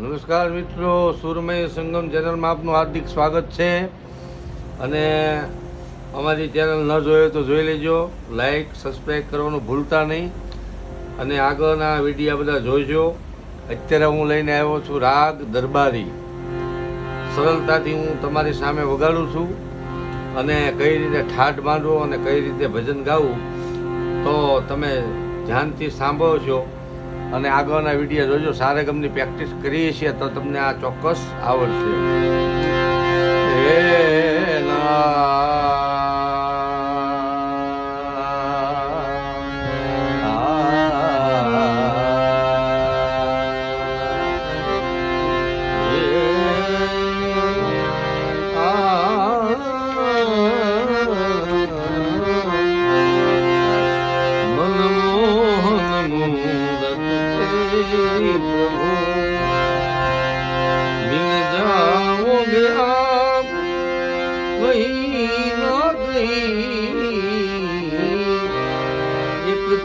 નમસ્કાર મિત્રો, સુરમય સંગમ ચેનલમાં આપનું હાર્દિક સ્વાગત છે. અને અમારી ચેનલ ન જોઈએ તો જોઈ લેજો. લાઈક સબસ્ક્રાઈબ કરવાનું ભૂલતા નહીં. અને આગળના વિડીયા બધા જોઈજો અત્યારે હું લઈને આવ્યો છું રાગ દરબારી. સરળતાથી હું તમારી સામે વગાડું છું. અને કઈ રીતે ઠાઠ માંડવો અને કઈ રીતે ભજન ગાવું, તો તમે ધ્યાનથી સાંભળો છો. અને આગળના વીડિયો જોજો. સારે ગમની પ્રેક્ટિસ કરીએ છીએ તો તમને આ ચોક્કસ આવડશે. હે મનમોહન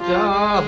चाह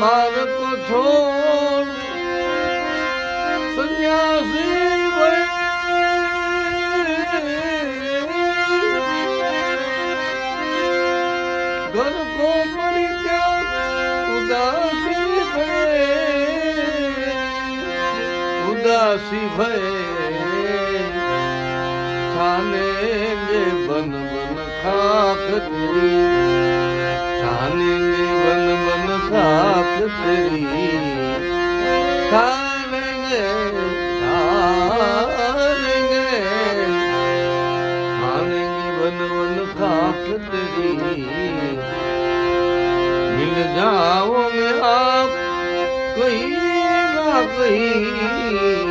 બાળકો છોડ સંન્યાસી ઘર મળી ગયા ઉદાસી ભય. ઉદાસી ભય. ખાને બન બન ખાખ खाक तेरी छानेंगे छानेंगे छानेंगे बन बन खाक तेरी मिल जाओगे आप कहीं ना कहीं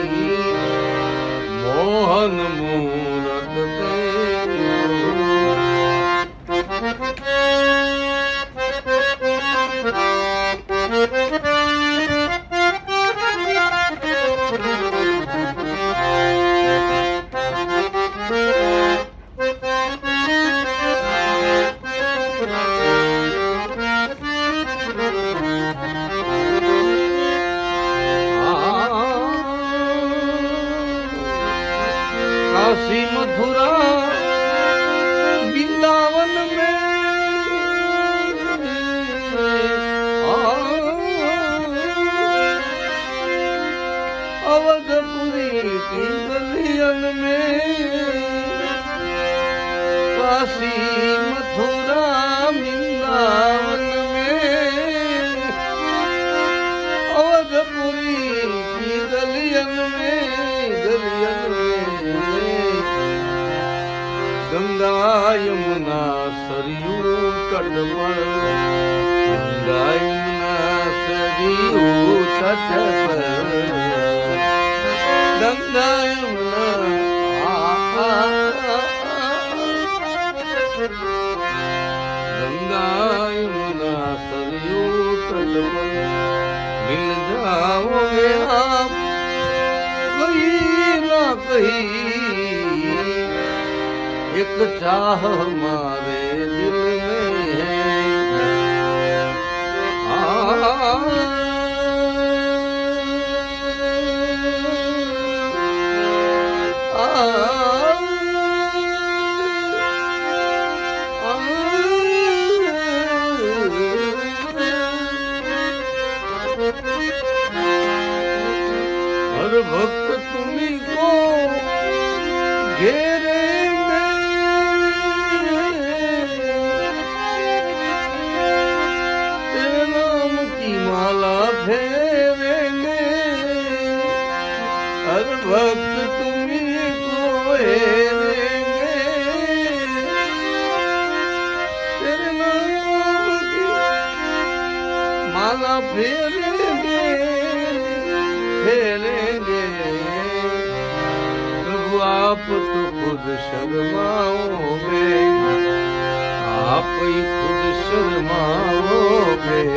काशी मथुरा वृंदावन में अवधपुरी की गलियन में काशी मथुरा ગંગા યમુના સરયુ તટમળ ગંગા યમુના સરયુ તટમળ ગંગા યમુના ગંગા યમુના સરયુ તટમળ મિલ જાઓગે આપ કહી ના કહી એક ચાહ મારે દિલ મેં હૈ હર ભક્ત તુમી કો ઘેર લેને પ્રભુ આપ તો ખુદ શરમાઓ મે આપ ખુદ શરમાઓ મે